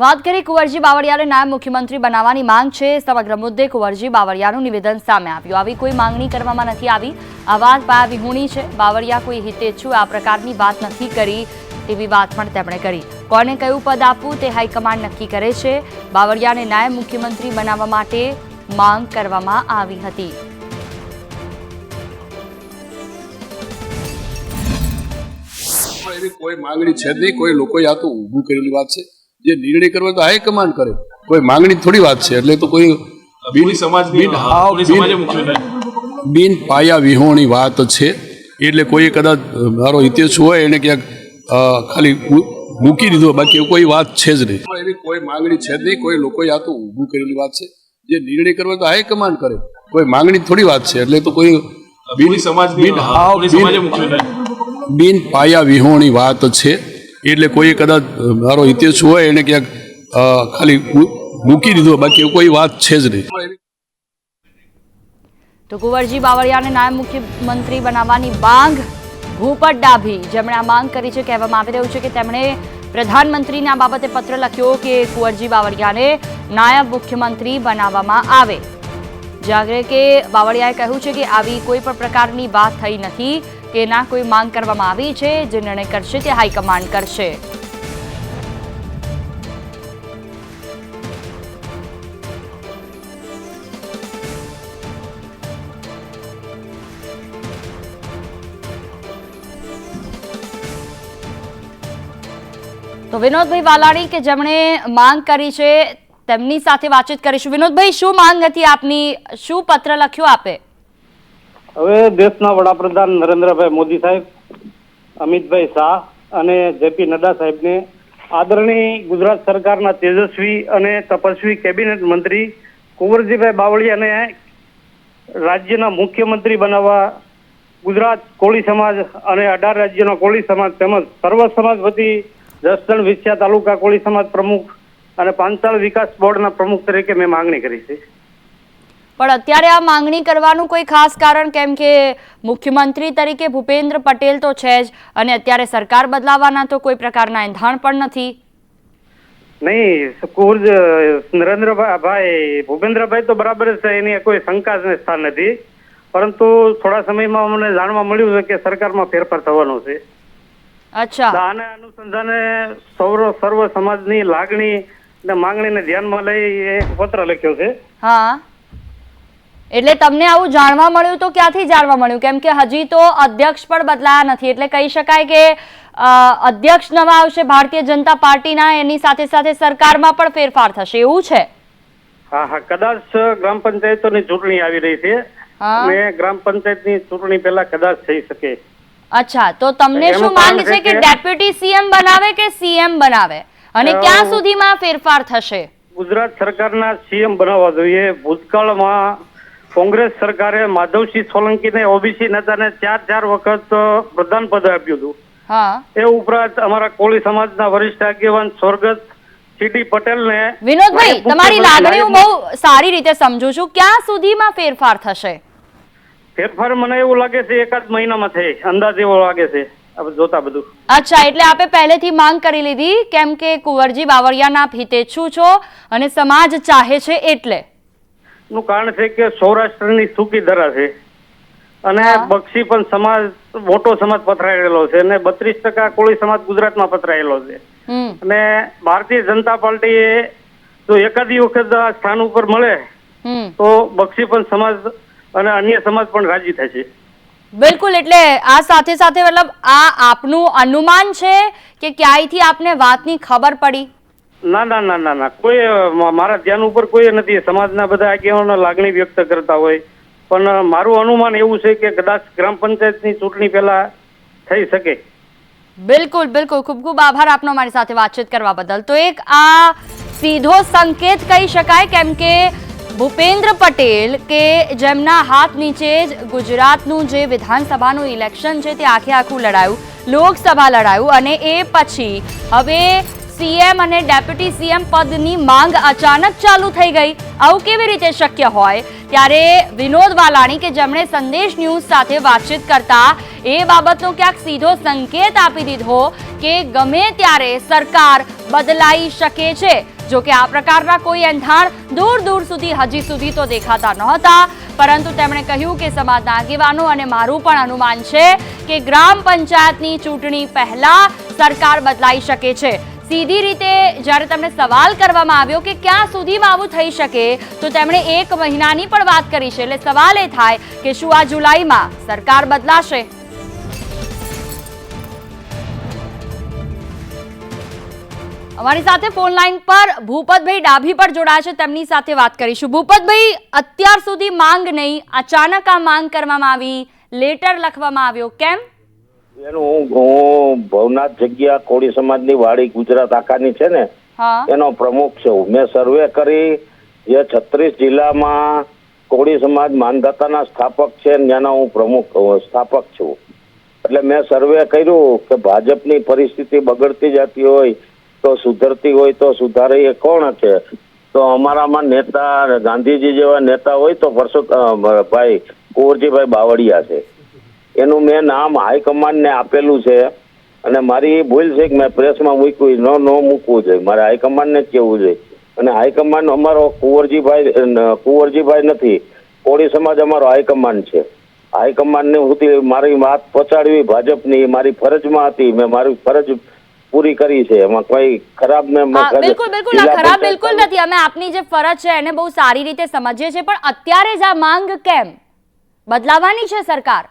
વાત કરી કુંવરજી બાવળિયાને નાયબ મુખ્યમંત્રી બનાવવાની માંગ છે, સમગ્ર મુદ્દે કુંવરજી બાવળિયાનું નિવેદન સામે આવ્યું. આવી કોઈ માંગણી કરવામાં નથી આવી. આ વાત પાયા છે. બાવળિયા કોઈ હિતેચ્છુ આ પ્રકારની વાત નથી કરી તેવી વાત પણ તેમણે કરી. કોને કયું પદ આપવું તે હાઈકમાન્ડ નક્કી કરે છે. બાવળિયાને નાયબ મુખ્યમંત્રી બનાવવા માટે માંગ કરવામાં આવી હતી. એવી કોઈ માંગણી છે નહીં. કોઈ લોકોએ આ તો ઊભું કરેલી વાત છે. જે નિર્ણય કરવો તો હાઈકમાન્ડ કરે. કોઈ માંગણી થોડી વાત છે એટલે તો કોઈ બિન સમાજ બિન પાયા વિહોણી વાત છે. એટલે કોઈ કદાચ મારો ઇતિહાસ હોય એને ક્યાંક ખાલી મૂકી દીધો બાકી કોઈ વાત છે જ નહીં. પણ એવી કોઈ માંગણી છે જ નહીં. કોઈ લોકોએ આ તો ઊભું કરેલી વાત છે. જે નિર્ણય કરવો તો હાઈકમાન્ડ કરે. કોઈ માંગણી થોડી વાત છે એટલે તો કોઈ બિન સમાજ સમાજની બિન બિન પાયા વિહોણી વાત છે. એટલે કોઈ કદાચ મારો હિતેશ હોય એને ક્યાંક ખાલી મૂકી દીધો બાકી કોઈ વાત છે જ નહીં. તો કુંવરજી બાવળિયાને નાયબ મુખ્યમંત્રી બનાવવાની માંગ ભૂપત ડાભી જેમણે આ માંગ કરી છે, કહેવામાં આવી રહ્યું છે કે તેમણે પ્રધાનમંત્રીને આ બાબતે પત્ર લખ્યો કે કુંવરજી બાવળિયાને નાયબ મુખ્યમંત્રી બનાવવામાં આવે. જાગરે કે બાવળિયાએ કહ્યું છે કે આવી કોઈ પણ પ્રકારની વાત થઈ નથી. કે ના કોઈ માંગ કરવામાં આવી છે, જે નિર્ણય કરશે તે હાઈકમાન્ડ કરશે? તો વિનોદભાઈ વાલાણી કે જેમણે માંગ કરી છે, તેમની સાથે વાતચીત કરીશું. વિનોદભાઈ, શું માંગ હતી આપની? શું પત્ર લખ્યો આપે? હવે દેશના વડાપ્રધાન નરેન્દ્રભાઈ મોદી સાહેબ, અમિતભાઈ શાહ અને જેપી નડ્ડા સાહેબને આદરણીય ગુજરાત સરકારના તેજસ્વી અને તપસ્વી કેબિનેટ મંત્રી કુંવરજીભાઈ બાવળિયાને રાજ્યના મુખ્યમંત્રી બનાવવા ગુજરાત કોળી સમાજ અને અઢાર રાજ્યના કોળી સમાજ તેમજ સર્વ સમાજ વતી જસદણ વિછ્યા તાલુકા કોળી સમાજ પ્રમુખ અને પાંચાળ વિકાસ બોર્ડના પ્રમુખ તરીકે મેં માંગણી કરી છે. પણ અત્યારે આ માંગણી કરવાનું કોઈ ખાસ કારણ કેમ કે મુખ્યમંત્રી તરીકે ભૂપેન્દ્ર પટેલ તો છે જ અને અત્યારે સરકાર બદલાવાના તો કોઈ પ્રકારના એંધાણ પણ નથી? નહીં કુર્જ નરેન્દ્રભાઈ ભાઈ ભૂપેન્દ્રભાઈ તો બરાબર છે એની કોઈ શંકા જ સ્થાન નથી. પરંતુ થોડા સમયમાં મને જાણવા મળ્યું છે કે સરકારમાં ફેરફાર થવાનો છે. અચ્છા. આને અનુસંધાને સૌર સર્વ સમાજની લાગણી અને માંગણીને ધ્યાનમાં લઈ એક પત્ર લખ્યો છે. હા. એટલે તમને આવું જાણવા મળ્યું તો ક્યાંથી જાણવા મળ્યું? કેમ કે હજી તો અધ્યક્ષ પણ બદલાયા નથી. એટલે કહી શકાય કે અધ્યક્ષ નવા આવશે ભારતીય જનતા પાર્ટીના એની સાથે સાથે સરકારમાં પણ ફેરફાર થશે. એવું છે? હા હા. કદાચ ગ્રામ પંચાયતોની ચૂંટણી આવી રહી છે. અને ગ્રામ પંચાયતની ચૂંટણી પહેલા કદાચ થઈ શકે. અચ્છા. તો તમને શું માંગ છે કે- ડેપ્યુટી સીએમ બનાવે કે સીએમ બનાવે? અને ક્યાં સુધીમાં ફેરફાર થશે? ગુજરાત સરકારના સીએમ બનાવવા જોઈએ. ભૂતકાળમાં કોંગ્રેસ સરકારે માધવસિંહ સોલંકીને ઓબીસી નેતાને ચાર ચાર વખત પ્રધાન પદ આપ્યું હતું. એ ઉપરાંત અમારા કોળી સમાજના વરિષ્ઠ આગેવાન સ્વર્ગત સીડી પટેલને વિનોદભાઈ તમારી લાગણી હું બહુ સારી રીતે સમજુ છું. ક્યાં સુધીમાં ફેરફાર થશે? ફેરફાર મને એવું લાગે છે એકાદ મહિનામાં થઈ. અંદાજ એવો લાગે છે જોતા બધું. અચ્છા એટલે આપે પહેલેથી માંગ કરી લીધી કેમ કે કુંવરજી બાવળિયાના હિતેચ્છુ છો અને સમાજ ચાહે છે એટલે. નું કારણ છે કે સૌરાષ્ટ્રની સૂકી ધરા છે. અને બક્ષી પણ સમાજ મોટો સમાજ પથરાયેલો છે અને બત્રીસ ટકા કોળી સમાજ ગુજરાતમાં પથરાયેલો છે. અને ભારતીય જનતા પાર્ટીએ જો એકાદી વખત આ સ્થાન ઉપર મળે તો બક્ષી પણ સમાજ અને અન્ય સમાજ પણ રાજી થશે બિલકુલ એટલે આ સાથે સાથે મતલબ આ આપનું અનુમાન છે કે ક્યાંયથી આપને વાતની ખબર પડી? ના ના ના ના ના. કોઈ મારા ધ્યાન ઉપર કોઈ નથી. સમાજના બધા આગેવાનો લાગણી વ્યક્ત કરતા હોય. પણ મારું અનુમાન એવું છે કે કદાચ ગ્રામ પંચાયતની ચૂંટણી પહેલા થઈ શકે. બિલકુલ બિલકુલ. ખૂબ ખૂબ આભાર આપનો મારી સાથે વાતચીત કરવા બદલ. તો એક આ સીધો સંકેત કહી શકાય કેમ કે ભૂપેન્દ્ર પટેલ કે જેમના હાથ નીચે જ ગુજરાતનું જે વિધાનસભાનું ઇલેક્શન છે તે આખે આખું લડાયું, લોકસભા લડાયું અને એ પછી હવે સીએમ અને ડેપ્યુટી સીએમ પદની માંગ અચાનક ચાલુ થઈ ગઈ. આવું કેવી રીતે શક્ય હોય? ત્યારે વિનોદ વાલાણી કે જેમણે સંદેશ ન્યૂઝ સાથે વાતચીત કરતા એ બાબતનો ક્યાંક સીધો સંકેત આપી દીધો કે ગમે ત્યારે સરકાર બદલાઈ શકે છે. જો કે આ પ્રકારના કોઈ એંધાણ દૂર દૂર સુધી હજી સુધી તો દેખાતા નહોતા. પરંતુ તેમણે કહ્યું કે સમાજના આગેવાનો અને મારું પણ અનુમાન છે કે ગ્રામ પંચાયતની ચૂંટણી પહેલા સરકાર બદલાઈ શકે છે. સીધી રીતે જ્યારે તમને સવાલ કરવામાં આવ્યો કે ક્યાં સુધીમાં આવું થઈ શકે, તો તેમણે એક મહિનાની પણ વાત કરી છે. એટલે સવાલ એ થાય કે શું આ જુલાઈમાં સરકાર બદલાશે? અમારી સાથે ફોન લાઈન પર ભૂપતભાઈ ડાભી પર જોડાયા છે. તેમની સાથે વાત કરીશું. ભૂપતભાઈ, અત્યાર સુધી માંગ નહીં. અચાનક આ માંગ કરવામાં આવી. લેટર લખવામાં આવ્યો. કેમ? એનું હું ભવનાથ જગ્યા કોળી સમાજની વાડી ગુજરાત આખાની છે ને એનો પ્રમુખ છું. મેં સર્વે કરી જે છત્રીસ જિલ્લામાં કોળી સમાજ માનધાતાના સ્થાપક છે ને એના હું પ્રમુખ સ્થાપક છું. એટલે મેં સર્વે કર્યું કે ભાજપની પરિસ્થિતિ બગડતી જતી હોય તો સુધરતી હોય તો સુધારે એ કોણ છે? તો અમારામાં નેતા ગાંધીજી જેવા નેતા હોય તો પરસો ભાઈ કુંવરજીભાઈ બાવળિયા છે. એનું મેં નામ હાઈકમાન્ડને આપેલું છે અને મારી ભૂલ છે કે મેં પ્રેસમાં મૂક્યું ન ન મૂકવું જોઈએ. મારે હાઈકમાન્ડને જ કહેવું જોઈએ. અને હાઈકમાન્ડ અમારો કુંવરજીભાઈ કુંવરજીભાઈ નથી કોળી સમાજ અમારો હાઈકમાન્ડ છે. હાઈકમાન્ડને હું મારી વાત પહોંચાડવી ભાજપની મારી ફરજમાં હતી મેં મારી ફરજ પૂરી કરી છે. એમાં કોઈ ખરાબ ને બિલકુલ બિલકુલ ખરાબ બિલકુલ નથી. અમે આપની જે ફરજ છે એને બહુ સારી રીતે સમજીએ છીએ પણ અત્યારે જ આ માંગ કેમ? બદલાવાની છે સરકાર?